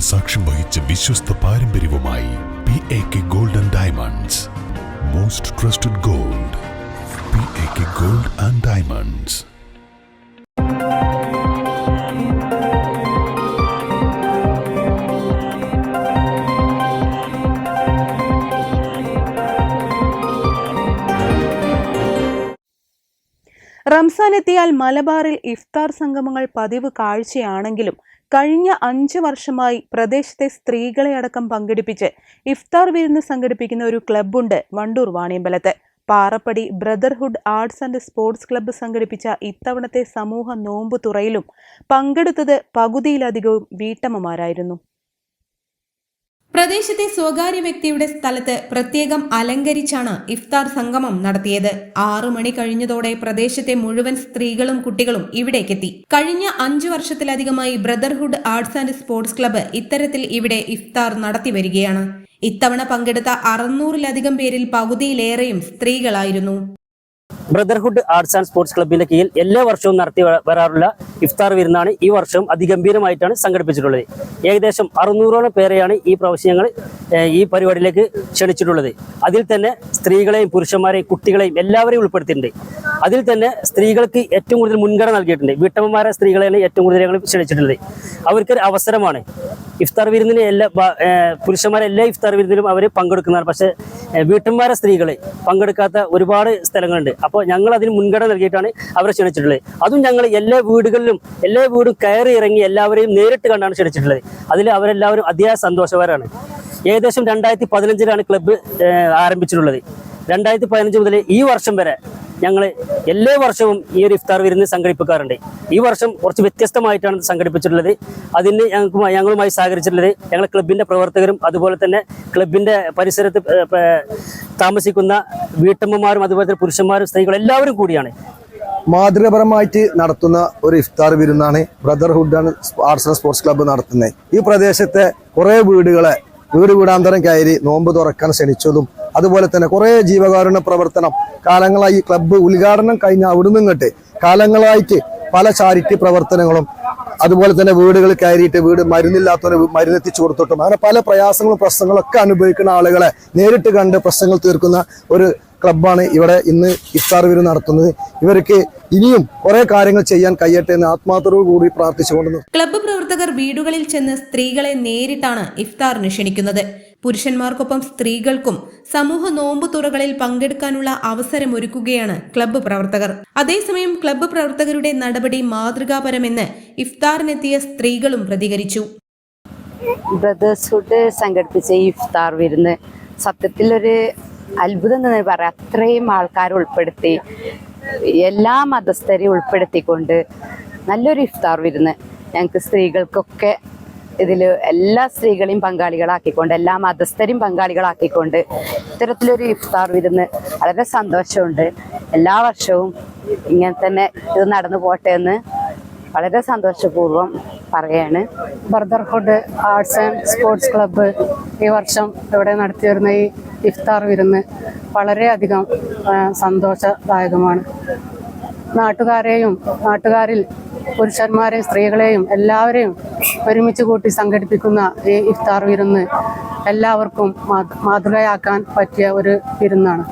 സാക്ഷ്യം വഹിച്ച വിശ്വസ്ത പാരമ്പര്യവുമായി P A K gold and diamonds most trusted gold P A K gold and diamonds Ramzan എത്തിയാൽ മലബാറിൽ ഇഫ്താർ സംഗമങ്ങൾ പതിവ് കാഴ്ചയാണെങ്കിലും കഴിഞ്ഞ അഞ്ച് വർഷമായി പ്രദേശത്തെ സ്ത്രീകളെ അടക്കം പങ്കെടുപ്പിച്ച് ഇഫ്താർ വിരുന്ന് സംഘടിപ്പിക്കുന്ന ഒരു ക്ലബ്ബുണ്ട് Wandoor വാണിയമ്പലത്ത്. Parappadi brotherhood arts and sports club സംഘടിപ്പിച്ച ഇത്തവണത്തെ സമൂഹ നോമ്പ് തുറയിലും പങ്കെടുത്തത് പകുതിയിലധികവും വീട്ടമ്മമാരായിരുന്നു. പ്രദേശത്തെ സ്വകാര്യ വ്യക്തിയുടെ സ്ഥലത്ത് പ്രത്യേകം അലങ്കരിച്ചാണ് ഇഫ്താർ സംഗമം നടത്തിയത്. ആറു മണി കഴിഞ്ഞതോടെ പ്രദേശത്തെ മുഴുവൻ സ്ത്രീകളും കുട്ടികളും ഇവിടേക്കെത്തി. കഴിഞ്ഞ അഞ്ചു വർഷത്തിലധികമായി brotherhood arts and sports club ഇത്തരത്തിൽ ഇവിടെ ഇഫ്താർ നടത്തി വരികയാണ്. ഇത്തവണ പങ്കെടുത്ത അറുന്നൂറിലധികം പേരിൽ പകുതിയിലേറെയും സ്ത്രീകളായിരുന്നു. ബ്രദർഹുഡ് ആർട്സ് ആൻഡ് സ്പോർട്സ് ക്ലബിന്റെ കീഴിൽ എല്ലാ വർഷവും നടത്തി വരാറുള്ള ഇഫ്താർ വിരുന്നാണ് ഈ വർഷവും അതിഗംഭീരമായിട്ടാണ് സംഘടിപ്പിച്ചിട്ടുള്ളത്. ഏകദേശം അറുന്നൂറോളം പേരെയാണ് ഈ പ്രാവശ്യം ഞങ്ങൾ ഈ പരിപാടിയിലേക്ക് ക്ഷണിച്ചിട്ടുള്ളത്. അതിൽ തന്നെ സ്ത്രീകളെയും പുരുഷന്മാരെയും കുട്ടികളെയും എല്ലാവരെയും ഉൾപ്പെടുത്തിയിട്ടുണ്ട്. അതിൽ തന്നെ സ്ത്രീകൾക്ക് ഏറ്റവും കൂടുതൽ മുൻഗണന നൽകിയിട്ടുണ്ട്. വീട്ടമ്മമാരെ സ്ത്രീകളെയാണ് ഏറ്റവും കൂടുതൽ ഞങ്ങൾ ക്ഷണിച്ചിട്ടുള്ളത്. അവർക്കൊരു അവസരമാണ്. ഇഫ്താർ വിരുന്നിന് എല്ലാ പുരുഷന്മാരെല്ലാ ഇഫ്താർ വിരുന്നിലും അവർ പങ്കെടുക്കുന്നതാണ്. പക്ഷേ ഏഹ്, വീട്ടമ്മമാരെ സ്ത്രീകളെ പങ്കെടുക്കാത്ത ഒരുപാട് സ്ഥലങ്ങളുണ്ട്. അപ്പോൾ ഞങ്ങൾ അതിന് മുൻഗണന നൽകിയിട്ടാണ് അവരെ ക്ഷണിച്ചിട്ടുള്ളത്. അതും ഞങ്ങൾ എല്ലാ വീടുകളിലും എല്ലാ വീടും കയറി ഇറങ്ങി എല്ലാവരെയും നേരിട്ട് കണ്ടാണ് ക്ഷണിച്ചിട്ടുള്ളത്. അതിൽ അവരെല്ലാവരും അതിയായ സന്തോഷവാരാണ്. ഏകദേശം രണ്ടായിരത്തി പതിനഞ്ചിലാണ് ക്ലബ്ബ് ആരംഭിച്ചിട്ടുള്ളത്. രണ്ടായിരത്തി പതിനഞ്ച് മുതൽ ഈ വർഷം വരെ ഞങ്ങൾ എല്ലാ വർഷവും ഈ ഒരു ഇഫ്താർ വിരുന്ന് സംഘടിപ്പിക്കാറുണ്ട്. ഈ വർഷം കുറച്ച് വ്യത്യസ്തമായിട്ടാണ് സംഘടിപ്പിച്ചിട്ടുള്ളത്. അതിന് ഞങ്ങൾക്ക് ഞങ്ങളുമായി സഹകരിച്ചിട്ടുള്ളത് ഞങ്ങളുടെ ക്ലബിന്റെ പ്രവർത്തകരും അതുപോലെ തന്നെ ക്ലബിന്റെ പരിസരത്ത് താമസിക്കുന്ന വീട്ടമ്മമാരും അതുപോലെ തന്നെ പുരുഷന്മാരും സ്ത്രീകളും എല്ലാവരും കൂടിയാണ്. മാതൃകപരമായിട്ട് നടത്തുന്ന ഒരു ഇഫ്താർ വിരുന്നാണ് ബ്രദർഹുഡ് ആണ് ആർട്സ് ആൻഡ് സ്പോർട്സ് ക്ലബ്ബ് നടത്തുന്നത്. ഈ പ്രദേശത്തെ കുറേ വീടുകളെ വീട് വീടാന്തരം കയറി നോമ്പ് തുറക്കാൻ ക്ഷണിച്ചതും അതുപോലെ തന്നെ കുറേ ജീവകാരുണ്യ പ്രവർത്തനം കാലങ്ങളായി ഈ ക്ലബ്ബ് ഉദ്ഘാടനം കഴിഞ്ഞ അവിടുന്ന് ഇങ്ങോട്ട് കാലങ്ങളായിട്ട് പല ചാരിറ്റി പ്രവർത്തനങ്ങളും അതുപോലെ തന്നെ വീടുകൾ കയറിയിട്ട് വീട് മരുന്നില്ലാത്തവരെ മരുന്നെത്തിച്ചു കൊടുത്തിട്ടും അങ്ങനെ പല പ്രയാസങ്ങളും പ്രശ്നങ്ങളും ഒക്കെ അനുഭവിക്കുന്ന ആളുകളെ നേരിട്ട് കണ്ട് പ്രശ്നങ്ങൾ തീർക്കുന്ന ഒരു ക്ലബ്ബാണ് ഇവിടെ ഇന്ന് ഇഫ്താർ വിരുന്ന് നടത്തുന്നത്. ഇവർക്ക് ഇനിയും കുറെ കാര്യങ്ങൾ ചെയ്യാൻ കഴിയട്ടെ എന്ന് ആത്മാർത്ഥതയോട് കൂടി ക്ലബ്ബ് പ്രവർത്തകർ വീടുകളിൽ ചെന്ന് സ്ത്രീകളെ നേരിട്ടാണ് ഇഫ്താറിന് ക്ഷണിക്കുന്നത് പുരുഷന്മാർക്കൊപ്പം സ്ത്രീകൾക്കും സമൂഹ നോമ്പ് തുറകളിൽ പങ്കെടുക്കാനുള്ള അവസരമൊരുക്കുകയാണ് ക്ലബ്ബ് പ്രവർത്തകർ. അതേസമയം ക്ലബ്ബ് പ്രവർത്തകരുടെ നടപടി മാതൃകാപരമെന്ന് ഇഫ്താറിനെത്തിയ സ്ത്രീകളും പ്രതികരിച്ചു. ബ്രദേഴ്സ്ഹുഡ് സംഘടിപ്പിച്ച ഇഫ്താർ വിരുന്ന് സത്യത്തിലൊരു അത്ഭുതം എന്ന് പറയാം. അത്രയും ആൾക്കാരെ ഉൾപ്പെടുത്തി എല്ലാ മതസ്ഥരെയും ഉൾപ്പെടുത്തിക്കൊണ്ട് നല്ലൊരു ഇഫ്താർ വിരുന്ന്. ഞങ്ങൾക്ക് സ്ത്രീകൾക്കൊക്കെ ഇതിൽ എല്ലാ സ്ത്രീകളെയും പങ്കാളികളാക്കിക്കൊണ്ട് എല്ലാ മതസ്ഥരെയും പങ്കാളികളാക്കിക്കൊണ്ട് ഇത്തരത്തിലൊരു ഇഫ്താർ വിരുന്ന് വളരെ സന്തോഷമുണ്ട്. എല്ലാ വർഷവും ഇങ്ങനെ തന്നെ ഇത് നടന്നു പോട്ടെ എന്ന് വളരെ സന്തോഷപൂർവം പറയാണ്. Brotherhood arts and sports club ഈ വർഷം ഇവിടെ നടത്തി വരുന്ന ഈ ഇഫ്താർ വിരുന്ന് വളരെയധികം സന്തോഷദായകമാണ്. നാട്ടുകാരെയും നാട്ടുകാരിൽ പുരുഷന്മാരെയും സ്ത്രീകളെയും എല്ലാവരെയും ഒരുമിച്ച് കൂട്ടി സംഘടിപ്പിക്കുന്ന ഈ ഇഫ്താർ വിരുന്ന് എല്ലാവർക്കും മാതൃകയാക്കാൻ പറ്റിയ ഒരു വിരുന്നാണ്.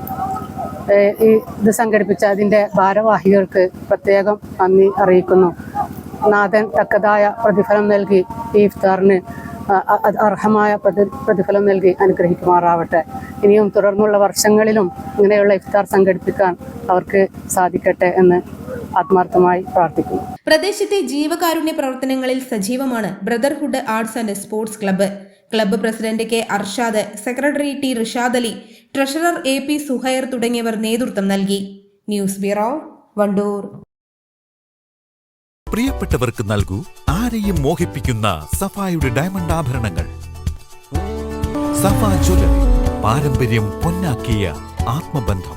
ഈ ഇത് സംഘടിപ്പിച്ച അതിന്റെ ഭാരവാഹികൾക്ക് പ്രത്യേകം നന്ദി അറിയിക്കുന്നു. നാഥൻ തക്കതായ പ്രതിഫലം നൽകി ഈ ഇഫ്താറിന് അർഹമായ പ്രതി- പ്രതിഫലം നൽകി അനുഗ്രഹിക്കുമാറാവട്ടെ. ഇനിയും തുടർന്നുള്ള വർഷങ്ങളിലും ഇങ്ങനെയുള്ള ഇഫ്താർ സംഘടിപ്പിക്കാൻ അവർക്ക് സാധിക്കട്ടെ എന്ന് ആത്മാർത്ഥമായി പ്രാർത്ഥിക്കുന്നു. പ്രദേശത്തെ ജീവകാരുണ്യ പ്രവർത്തനങ്ങളിൽ സജീവമാണ് brotherhood arts and sports club. Club president K Arshad secretary T Rishad Ali treasurer A P Suhair തുടങ്ങിയവർ നേതൃത്വം നൽകി. News bureau Wandoor. പ്രിയപ്പെട്ടവർക്ക് നൽകൂ ആരെയും മോഹിപ്പിക്കുന്ന സഫായുടെ ഡയമണ്ട് ആഭരണങ്ങൾ. സഫ ജ്വല്ലറി പാരമ്പര്യം പൊന്നാക്കിയ ആത്മബന്ധം.